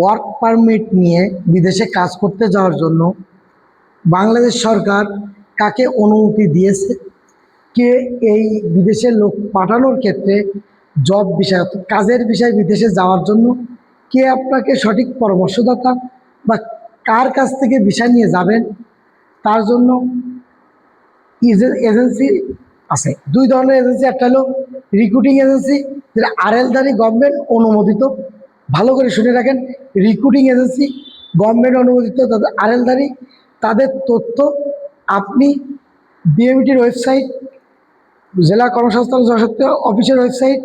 Work permit নিয়ে বিদেশে কাজ করতে যাওয়ার জন্য বাংলাদেশ সরকার কাকে অনুমতি দিয়েছে? কে এই বিদেশে লোক পাঠানোর ক্ষেত্রে জব বিষয় কাজের বিষয় বিদেশে যাওয়ার জন্য কে আপনাকে সঠিক পরামর্শদাতা বা কার কাছ থেকে বিষয় নিয়ে যাবেন? তার জন্য এজেন্সি আছে। দুই ধরনের এজেন্সি, একটা হলো রিক্রুটিং এজেন্সি, যেটা আর আরএলদারি গভর্নমেন্ট অনুমোদিত। ভালো করে শুনে রাখেন রিক্রুটিং এজেন্সি গভর্নমেন্ট অনুমোদিত তাদের আরএলদারি তাদের তথ্য আপনি বিএমটির ওয়েবসাইট জেলা কর্মসংস্থান জনস্বাস্থ্য অফিসের ওয়েবসাইট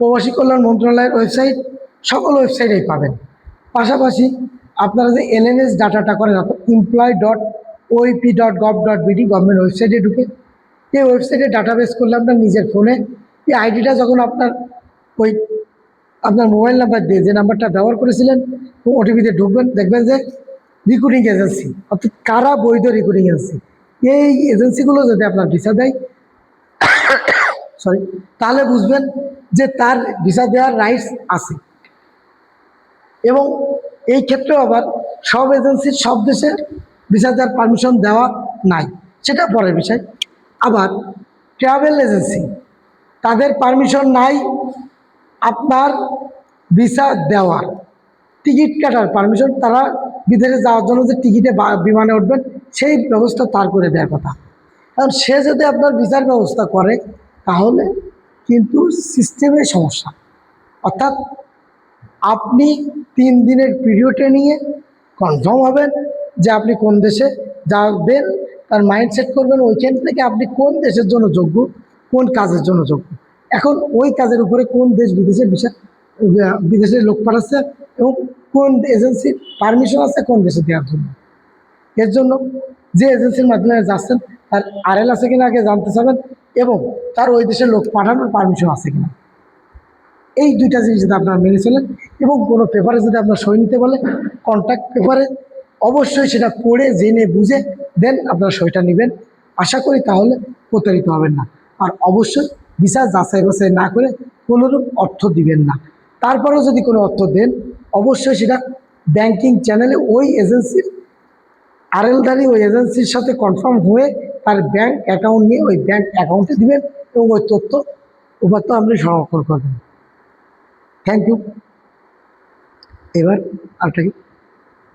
প্রবাসী কল্যাণ মন্ত্রণালয়ের ওয়েবসাইট সকল ওয়েবসাইটেই পাবেন। পাশাপাশি আপনারা যে এলএনএস ডাটাটা করেন, অর্থাৎ employ dot OEP dot gov dot BD government ওয়েবসাইটে ঢুকে, এই ওয়েবসাইটে ডাটাবেস করলে আপনার নিজের ফোনে এই আইডিটা যখন আপনার ওই আপনার মোবাইল নাম্বার দিয়ে যে নাম্বারটা ব্যবহার করেছিলেন ওটিপিতে ঢুকবেন, দেখবেন যে রিক্রুটিং এজেন্সি অর্থাৎ কারা বৈধ রিক্রুটিং এজেন্সি এই এজেন্সিগুলো যদি আপনার ভিসা দেয় সরি তাহলে বুঝবেন যে তার ভিসা দেওয়ার রাইটস আছে। এবং এই ক্ষেত্রেও আবার সব এজেন্সির সব দেশে ভিসা দেওয়ার পারমিশন দেওয়া নাই। সেটা পরের বিষয়। আবার ট্রাভেল এজেন্সি তাদের পারমিশন নাই আপনার ভিসা দেওয়ার টিকিট কাটার পারমিশন তারা বিদেশে যাওয়ার জন্য যে টিকিটে বিমানে উঠবেন, সেই ব্যবস্থা তার করে দেওয়ার কথা। কারণ সে যদি আপনার ভিসার ব্যবস্থা করে, তাহলে কিন্তু সিস্টেমের সমস্যা। অর্থাৎ আপনি তিন দিনের পিরিয়ডে নিয়ে কনফার্ম হবেন যে আপনি কোন দেশে যাবেন, তার মাইন্ড সেট করবেন ওইখান থেকে আপনি কোন দেশের জন্য যোগ্য, কোন কাজের জন্য যোগ্য। এখন ওই কাজের উপরে কোন দেশ বিদেশে বিষয় বিদেশের লোক পাঠাচ্ছে এবং কোন এজেন্সির পারমিশন আছে কোন দেশে দেওয়ার জন্য? এর জন্য যে এজেন্সির মাধ্যমে যাচ্ছেন, তার আরএল আছে কিনা আগে জানতে চাবেন এবং তার ওই দেশের লোক পাঠানোর পারমিশন আছে কিনা? এই দুইটা জিনিস যদি আপনারা মেনে চলেন এবং কোনো পেপারে যদি আপনার সই নিতে বলে কন্ট্যাক্ট পেপারে অবশ্যই সেটা পড়ে, জেনে, বুঝে দেন আপনারা সইটা নেবেন। আশা করি তাহলে প্রতারিত হবেন না। আর অবশ্যই ভিসা যাচাই বাছাই না করে কোনোরূপ অর্থ দিবেন না। তারপরেও যদি কোনো অর্থ দেন, অবশ্যই সেটা ব্যাংকিং চ্যানেলে ওই এজেন্সির আরএলদারি ওই এজেন্সির সাথে কনফার্ম হয়ে তার ব্যাংক অ্যাকাউন্ট নিয়ে ওই ব্যাংক অ্যাকাউন্টে দিবেন এবং ওই তথ্য উপাত্ত আপনি সংরক্ষণ করবেন। থ্যাংক ইউ এবার আরেকটা কি?